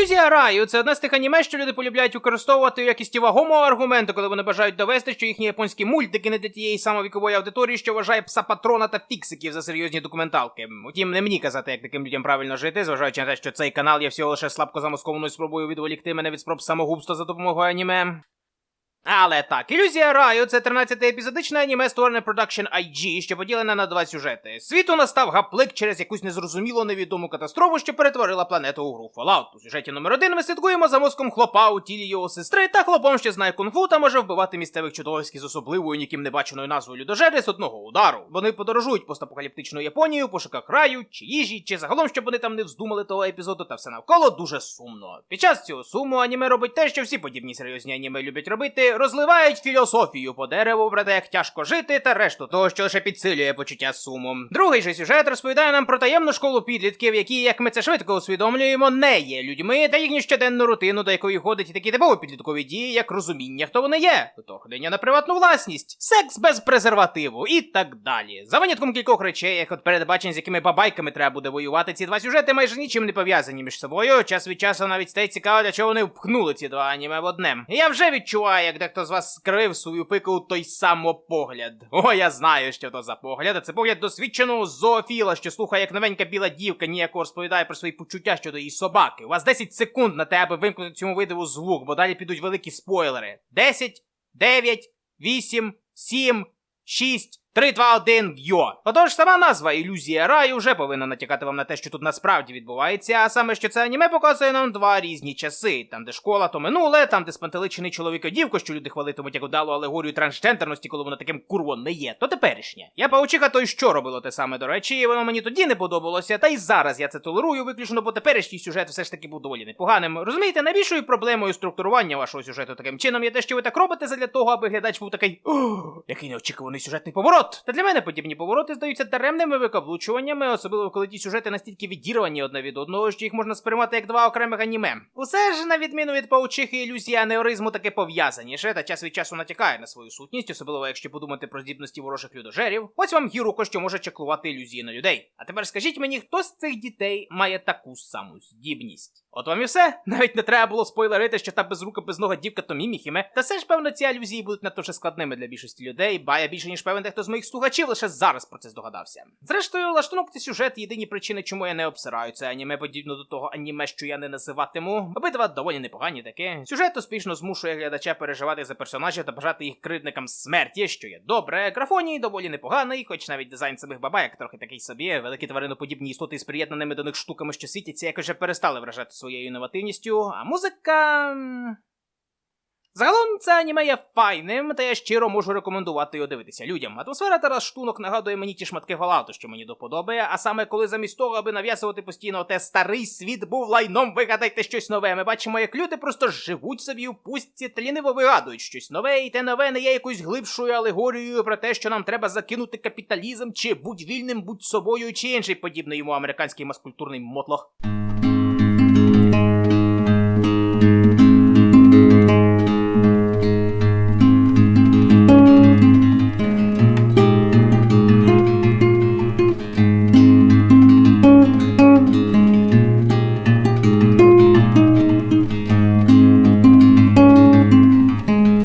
Ілюзія раю це одне з тих аніме, що люди полюбляють використовувати якісті вагомого аргументу, коли вони бажають довести, що їхні японські мультики не для тієї самовікової аудиторії, що вважає пса патрона та фіксиків за серйозні документалки. Утім, не мені казати, як таким людям правильно жити, зважаючи на те, що цей канал є всього лише слабко замоскованою спробою відволікти мене від спроб самогубства за допомогою аніме. Але так, ілюзія раю це 13 епізодичне аніме, створене Production IG, що поділене на два сюжети. Світу настав гаплик через якусь незрозуміло невідому катастрофу, що перетворила планету у гру Fallout. У сюжеті номер один ми слідкуємо за мозком хлопа у тілі його сестри та хлопом, що знає кунг-фу та може вбивати місцевих чудовиськ з особливою ніким не баченою назвою людожери з одного удару. Вони подорожують постапокаліптичною Японією в пошуках раю, чи їжі, чи загалом, щоб вони там не вздумали того епізоду, та все навколо дуже сумно. Під час цього суму аніме робить те, що всі подібні серйозні аніме люблять робити, розливають філософію по дереву, про те, як тяжко жити, та решту того, що лише підсилює почуття суму. Другий же сюжет розповідає нам про таємну школу підлітків, які, як ми це швидко усвідомлюємо, не є людьми та їхню щоденну рутину, до якої входить і такі типові підліткові дії, як розуміння, хто вони є, доторгнення на приватну власність, секс без презервативу і так далі. За винятком кількох речей, як от передбачень, з якими бабайками треба буде воювати, ці два сюжети майже нічим не пов'язані між собою. Час від часу навіть стає цікаво, для чого вони впхнули ці два аніме в одне. Я вже відчуваю, як дехто з вас скрив свою пику той самопогляд. О, я знаю, що то за погляд. А Це погляд досвідченого зоофіла, що слухає, як новенька біла дівка ніяко розповідає про свої почуття щодо її собаки. У вас 10 секунд на те, аби вимкнути цьому видиву звук, бо далі підуть великі спойлери. 10, 9, 8, 7, 6, 3, 2, 1, йо. Отож, сама назва ілюзія раю вже повинна натякати вам на те, що тут насправді відбувається, а саме, що це аніме показує нам два різні часи. Там, де школа, то минуле, там, де спантеличений чоловік і дівка, що люди хвалитимуть як удалу алегорію трансгендерності, коли вона таким курвом не є, то теперішнє. Я паучиха той що робило те саме, до речі, і воно мені тоді не подобалося, та й зараз я це толерую, виключно, бо теперішній сюжет все ж таки був доволі непоганим. Розумієте, найбільшою проблемою структурування вашого сюжету таким чином є те, що ви так робите задля того, аби глядач був такий який неочікуваний сюжетний поворот. Та для мене подібні повороти здаються даремними викаблучуваннями, особливо коли ті сюжети настільки відірвані одне від одного, що їх можна сприймати як два окремих аніме. Усе ж, на відміну від паучихи, ілюзія неоризму таки пов'язаніше, та час від часу натякає на свою сутність, особливо якщо подумати про здібності ворожих людожерів. Ось вам гіруко, що може чеклувати ілюзії на людей. А тепер скажіть мені, хто з цих дітей має таку саму здібність? От вам і все. Навіть не треба було спойлерити, що та безрука безнога дівка то міміхіме. Та все ж, певно, ці алюзії будуть надто складними для більшості людей, ба я більше ніж певен, дехто з моїх слухачів лише зараз про це здогадався. Зрештою, лаштунок та сюжет єдині причини, чому я не обсираю це аніме, подібно до того аніме, що я не називатиму. Обидва доволі непогані таке. Сюжет успішно змушує глядача переживати за персонажів та бажати їх кривдникам смерті, що є добре. Графоній доволі непоганий, хоч навіть дизайн самих бабаєк трохи такий собі. Великі твариноподібні істоти з приєднаними до них штуками, що світяться, якось вже перестали вражати своєю інновативністю, а музика. Загалом це аніме є файним, та я щиро можу рекомендувати його дивитися людям. Атмосфера та розштунок нагадує мені ті шматки Fallout, що мені доподобає, а саме коли замість того, аби нав'язувати постійно те старий світ був лайном, вигадайте щось нове. Ми бачимо, як люди просто живуть собі у пустці та ліниво вигадують щось нове, і те нове не є якоюсь глибшою алегорією про те, що нам треба закинути капіталізм, чи будь вільним, будь собою, чи інший подібний йому американський маскультурний мотлох.